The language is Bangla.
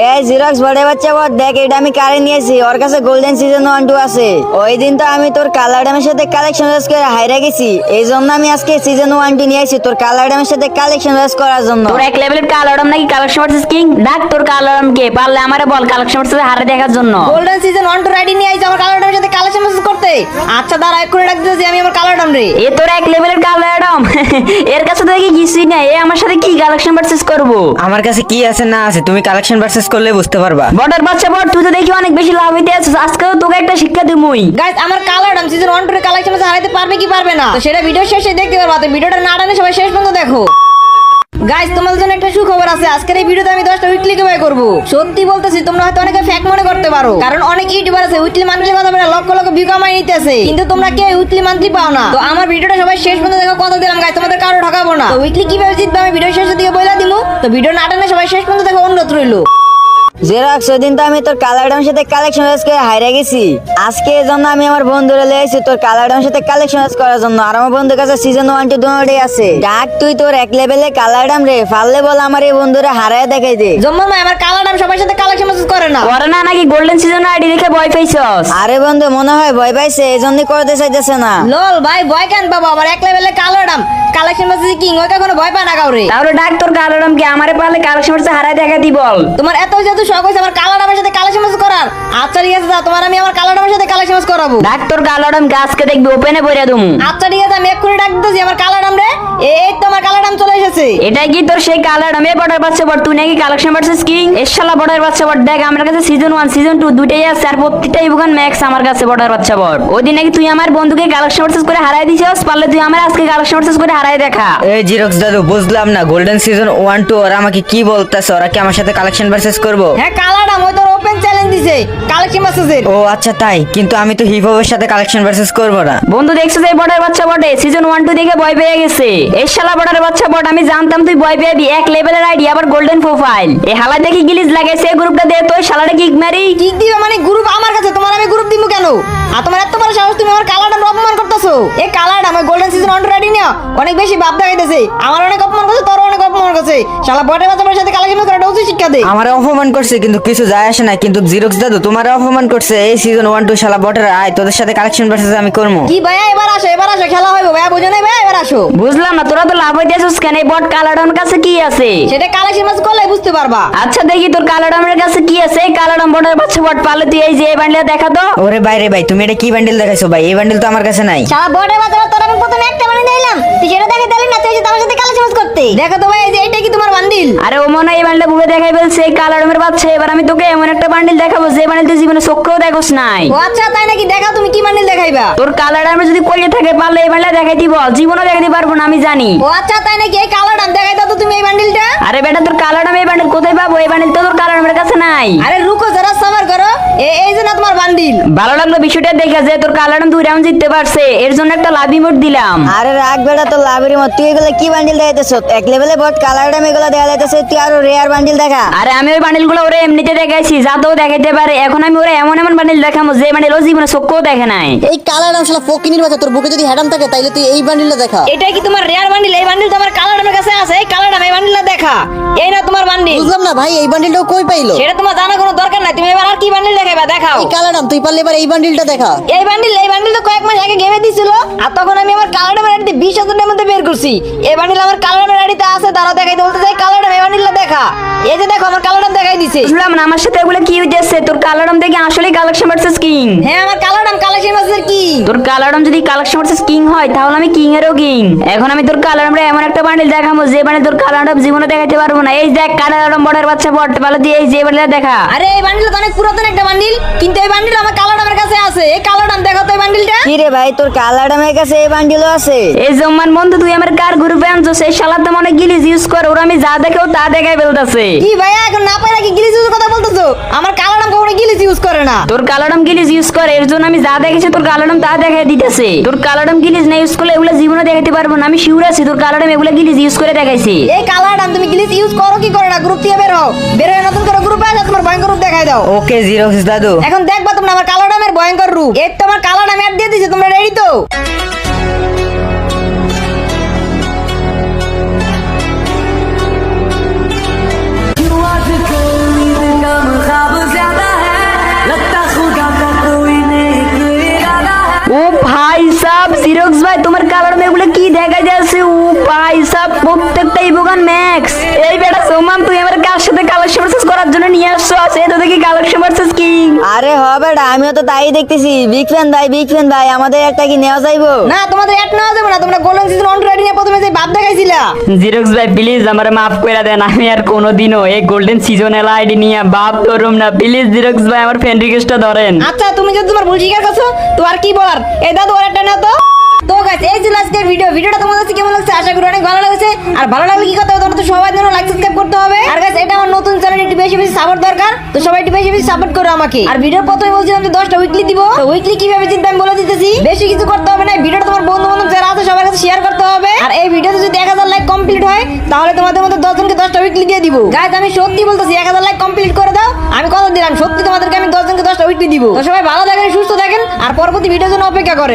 এই জিরক্স বড়ে বাচ্চা বট দেখ এটা আমি কারে নিয়েছি। ওর কাছে গোল্ডেন সিজন ওয়ান টু আছে। ওই দিন তো আমি তোর কালার ড্যামের সাথে কালেকশন রেস করে হাইরা গেছি। এই জন্য আমি আজকে সিজন ওয়ান টু নিয়েছি তোর কালার ড্যামের সাথে কালেকশন রেস করার জন্য। তোর এক লেভেলের কালারম নাকি কালেকশন ভার্সেস কিং ডাক তোর কালারম কে পারলে আমারে বল কালেকশন ভার্সেস হারে দেখার জন্য। গোল্ডেন সিজন ওয়ান টু রাইডি নিয়ে আইছে আমার কালারটার সাথে কালেকশন করতে আচ্ছা দাঁড়া এক্ষুনি আমি আমার কালারটাম রে। এ তোর এক লেভেলের কালারম এর কাছে তো দেখি কিছুই নাই। এ আমার সাথে কি কালেকশন ভার্সেস করব? আমার কাছে কি আছে না আছে তুমি কালেকশন ভার্সেস করলে বুঝতে পারবা। বর্ডার বাচ্চা বট তুই তো দেখি অনেক বেশি লাভ হইতে আছিস। আজকে তোকে একটা শিক্ষা দিমুই। গাইস আমার কালারটাম সিজন ওয়ান টু কালেকশন হারাইতে পারবে কি পারবে না? তো সেটা ভিডিও শেষে দেখতে পারবা। তো ভিডিওটা না টানে সবাই শেষ পর্যন্ত দেখো। গাইস তোমাদের জন্য একটা সুখবর আছে। আজকের এই ভিডিওতে আমি দশটা উইকলি কীভাবে করব। সত্যি বলতেছি, তোমরা হয়তো অনেকে ফ্যাক মনে করতে পারো। কারণ অনেক ইউটিউবার আছে উইকলি মান্থলি কথা বলে লক্ষ লক্ষ ভিউ কামাই নিতেছে। কিন্তু তোমরা কেউ উইকলি মান্থলি পাও না? তো আমার ভিডিওটা সবাই শেষ পর্যন্ত দেখো, কথা দিলাম গাইস তোমাদের কারও ঠকাবো না। তো উইকলি কীভাবে জিতবে আমি ভিডিও শেষের দিকে বলে দিমু। তো ভিডিও না টানে সবাই শেষ পর্যন্ত দেখো, অনুরোধ রইল। জেরক্স ওই দিন তো আমি তোর কালার সাথে কালেকশন করে হাইরা গেছি। আজকে এই জন্য আমি আমার বন্ধুরা লেগেছি তোর সাথে কালেকশন রেস করার জন্য। আর আমার বন্ধুর কাছে সিজন ওয়ান টু দুটোই আছে। ডাক তুই তোর এক লেভেলে রে পারলে বল আমার এই বন্ধুরা হারায় দেখাই দে। জম্মা ভাই আমার সবার সাথে কালেকশন করে না। করে না নাকি গোল্ডেন সিজন আইডি দেখে ভয় পাইছস? আরে বন্ধু মনে হয় ভয় পাইছে এই জন্যই করতে চাইতেছে না। লল ভাই ভয় কেন বাবা আমার এক লেভেলে কালারটাম কালেকশন মেসেজ কিং ওই কখনো ভয় পায় না কাউরে। তাহলে ডাক তোর কালারম কে আমারে পারলে কালেকশন হারাই দেখা দি বল। তোমার এত যেহেতু শখ কইছে আমার কালার আমার সাথে করার আচ্ছা ঠিক আছে তোমার আমি আমার সাথে কালেকশন করাবো। ডাক তোর কালারম কে আজকে দেখবি ওপেনে বইরা দুমু। আচ্ছা ঠিক আছে আমি এক্ষুনি ডাক দিতেছি আমার রে। এই তো আমার চলে এসেছে। এটাই কি তোর সেই বর্ডার বাচ্চা তুই নাকি কালেকশন ভার্সেস কিং? এশালা বর্ডার বাচ্চা দেখ আমার কাছে সিজন ওয়ান সিজন টু দুটাই আছে আর প্রত্যেকটাই বুকান ম্যাক্স আমার কাছে বর্ডার বাচ্চা বট ওই দিন নাকি তুই আমার বন্ধুকে কালেকশন ভার্সেস করে হারাই দিছিস পারলে তুই আমার আজকে কালেকশন ভার্সেস করে হারাই দেখা। এই জিরক্স দাদু বুঝলাম না গোল্ডেন সিজন ওয়ান টু ওরা আমাকে কি বলতেছে? ওরা কি আমার সাথে কালেকশন ভার্সেস করব? হ্যাঁ কালার ওই তোর ওপেন চ্যালেঞ্জ দিছে। কালেকশন মেসেজের ও আচ্ছা তাই। কিন্তু আমি তো হিপ হপের সাথে কালেকশন ভার্সেস করব না। বন্ধু দেখছ যে বর্ডার বাচ্চা বটে সিজন ওয়ান টু দেখে ভয় পেয়ে গেছে। এই শালা বর্ডার বাচ্চা বট আমি জানতাম তুই ভয় পেয়ে এক লেভেলের আইডি আবার গোল্ডেন প্রোফাইল এই হালা দেখি গিলিজ লাগাইছে গ্রুপটা দে তো শালাটা কিক মারি। কিক দিবে মানে গ্রুপ আমার কাছে তোমার আমি গ্রুপ দিমু কেন? আর তোমার এত বড় সাহস তুমি আমার কালারটা অপমান করতেছো। এই কালারটা আমার গোল্ডেন সিজন অন রেডি না অনেক বেশি ভাব দেখাইতেছে। আমার অনেক অপমান করছে তোর অনেক অপমান করছে। শালা বটে বাচ্চার সাথে কালেকশন করাটা উচিত শিক্ষা দে আমার অপমান করছে কিন্তু কিছু যায় আসে না। কিন্তু জিরক্স দাদু তোমার অপমান করছে। এই সিজন ওয়ান টু শালা বটের আয় তোদের সাথে কালেকশন ভার্সেস আমি করব কি ভাইয়া এবার আসো এবার আসো খেলা হইব ভাইয়া বুঝো নাই ভাইয়া এবার আসো। বুঝলাম না তোরা তো লাভ হইতেছিস কেন? এই বট কালাডন কাছে কি আছে? সেটা কালেকশন ম্যাচ করলে বুঝতে পারবা। আচ্ছা দেখি তোর কালাডমের কাছে কি আছে। এই কালাডম বটের বাচ্চা বট পালে তুই এই যে এই বান্ডলে দেখা তো। ওরে বাইরে ভাই তুমি এটা কি বান্ডেল দেখাইছো ভাই? এই বান্ডেল তো আমার কাছে নাই। শালা বটে বাচ্চারা তোর আমি প্রথমে একটা বানিয়ে দিলাম তুই সেটা দেখে দিলি না তুই যে তোমার সাথে কালেকশন ম্যাচ করতে। দেখো তো ভাই এই যে এটা কি তোমার বান্ডিল আরে ও মনে এই বান্ডলে বুকে দেখাই বলছে এই কালাডমের বাচ্চা এবার আমি তোকে এমন একটা বান্ডিল দেখাবো যে বান্ডিল জীবনে চোখেও দেখোস নাই। ও আচ্ছা তাই নাকি? দেখা তুমি কি বান্ডিল দেখাইবা? তোর কালাডমে যদি করিয়ে থাকে পারলে এই বান্ডলে দেখাই দিব। জীবনও দেখাতে পারব না আমি জানি। ও আচ্ছা তাই নাকি? এই কালারটা দেখাই দাও তো তুমি এই বান্ডিলটা আরে বেটা তোর কালাডম এই বান্ডিল কোথায় পাবো? এই বান্ডিল তো তোর কালাডমের কাছে নাই। আরে রুকো যারা সাবার করো এই যে না তোমার বান্ডিল ভালো লাগল বিষয়টা দেখে যে তোর কালাডম দুই রাউন্ড জিততে পারছে। এর জন্য একটা লাভ ইমোট দিলাম। আরে রাগ বেড়া তো লাভের মত তুই এগুলো কি বান্ডিল দেখাইতেছ? এক লেভেলে বট কালার ড্যাম এগুলো দেখা যাইতেছে তুই আরও রেয়ার বান্ডিল দেখা। আরে আমি ওই বান্ডিলগুলো ওরে এমনিতে দেখাইছি যাতেও দেখাইতে পারে। এখন আমি ওরা এমন এমন বান্ডিল দেখাবো যে বান্ডিল ও জীবনে চোখেও দেখে নাই। এই কালার শালা ফকিনির বাচ্চা তোর বুকে যদি হ্যাডাম থাকে তাইলে তুই এই বান্ডিলটা দেখা। এটা কি তোমার রেয়ার বান্ডিল এই বান্ডিল তোমার কালারটার কাছে আছে এই কালারটা এই বান্ডিলটা দেখা। এই না তোমার বান্ডিল বুঝলাম না ভাই এই বান্ডিলটাও কই পাইলো? সেটা তোমার জানা কোনো দরকার নাই তুমি এবার আর কি বান্ডিল দেখাইবা দেখাও। এই কালারাম তুই পারলে এবার এই বান্ডিলটা দেখা। এই বান্ডিল এই বান্ডিল তো কয়েক মাস আগে গেমে দিছিল আর তখন আমি আমার কালারটা রেডিতে বিশ হাজারের মধ্যে বের করছি। এই বান্ডিল আমার কালারটা রেডিতে আছে তারা দেখাইতে বলতে চাই কালারটা এই বান্ডিলটা দেখা। এই যে দেখো আমার দেখাই দিছে। না আমার সাথে এগুলো কি হইতেছে? তোর কালারম দেখে আসলে কালেকশন ভার্সেস কিং হ্যাঁ আমার কালেকশন কি তোর কালারম যদি কালেকশন ভার্সেস কিং হয় তাহলে আমি কিং এরও কিং এখন আমি তোর এমন একটা বান্ডিল দেখাবো যে বান্ডিল তোর কালারম জীবনে দেখাতে পারব না। এই দেখ কালারম বড়ের বাচ্চা বট পালে দিয়ে এই যে বান্ডিল দেখা। আরে এই বান্ডিল তো অনেক পুরাতন একটা বান্ডিল কিন্তু এই বান্ডিল আমার কাছে আছে। এই দেখো তো এই বান্ডিলটা কি রে ভাই তোর কালার ড্যামের কাছে এই বান্ডিলও আছে? এই জম্মান বন্ধু তুই আমার কার গ্রুপে আনছো সেই শালা তো মনে গিলিজ ইউজ কর ওরা আমি যা দেখেও তা দেখাই ফেলতেছে। কি ভাইয়া এখন না পাই নাকি গিলিস ইউজ কথা বলতেছো? আমার কালারটা কখনো গিলিস ইউজ করে না। তোর গিলিজ ইউজ করে এর জন্য আমি যা দেখেছি তোর তা দেখাই দিতেছে। তোর গিলিজ না ইউজ করলে এগুলো জীবনে দেখাতে পারব না। আমি শিউর আছি তোর কালারম এগুলো গিলিজ ইউজ করে দেখাইছি। এই কালারটা তুমি গিলিস ইউজ করো কি করো না? গ্রুপ দিয়ে বের হও। বের হয়ে নতুন করে গ্রুপে আসো তোমার ভয়ঙ্কর রূপ দেখাই দাও। ওকে জিরক্স দাদু। এখন দেখবা তোমরা আমার কালো ডামের ভয়ঙ্কর রূপ। এর তোমার কালো ডাম অ্যাড দিয়ে দিছে তোমরা রেডি তো? ভাই প্রত্যেকটাই ম্যাক্স এই বেটা সোমান তুই কার সাথে কালেকশন ভার্সেস করার জন্য নিয়ে আসছো? তো দেখি কালেকশন ভার্সেস কি আরে হ বেটা আমিও তো তাই দেখতেছি। বিগ ফ্যান ভাই বিগ ফ্যান ভাই আমাদের একটা কি নেওয়া যাইবো? না তোমাদের এক নেওয়া যাবে না তোমরা গোল্ডেন সিজন অন প্রথমে বাপ দেখাইছিলা। জিরক্স ভাই প্লিজ আমার মাফ করে দেন আমি আর কোনোদিনও এই গোল্ডেন সিজন আইডি নিয়ে ধরুম না। প্লিজ জিরক্স ভাই আমার ফ্রেন্ড রিকোয়েস্টটা ধরেন। আচ্ছা তুমি যদি তোমার ভুল স্বীকার করছ তো আর কি বলার? এই দাদু একটা না তো। তো গাইস এই ছিল আজকের ভিডিও ভিডিওটা তোমাদের কাছে কেমন লাগছে? আশা করি অনেক ভালো লাগছে। আর ভালো লাগলে কি করতে হবে? তোমার তো সবাই জন্য লাইক সাবস্ক্রাইব করতে হবে। আর গাইস এটা আমার নতুন চ্যানেল একটু বেশি বেশি সাপোর্ট দরকার। তো সবাই একটু বেশি বেশি সাপোর্ট করো আমাকে। আর ভিডিওর প্রথমে বলছিলাম যে 10টা উইকলি দিব। তো উইকলি কীভাবে চিন্তা আমি বলে দিতেছি। বেশি কিছু করতে হবে না। ভিডিওটা তোমার বন্ধু বান্ধব যারা আছে, সবার কাছে শেয়ার করতে হবে। আর এই ভিডিওতে যদি 1000 লাইক কমপ্লিট হয়, তাহলে তোমাদের মধ্যে 10 জনকে 10টা উইকলি দিয়ে দিব। গাইস আমি সত্যি বলতেছি 1000 লাইক কমপ্লিট করে দাও। আমি কথা দিলাম সত্যি তোমাদেরকে আমি 10 জনকে 10টা উইকলি দিব। তো সবাই ভালো থাকেন, সুস্থ থাকেন। আর পরবর্তী ভিডিওর জন্য অপেক্ষা করেন।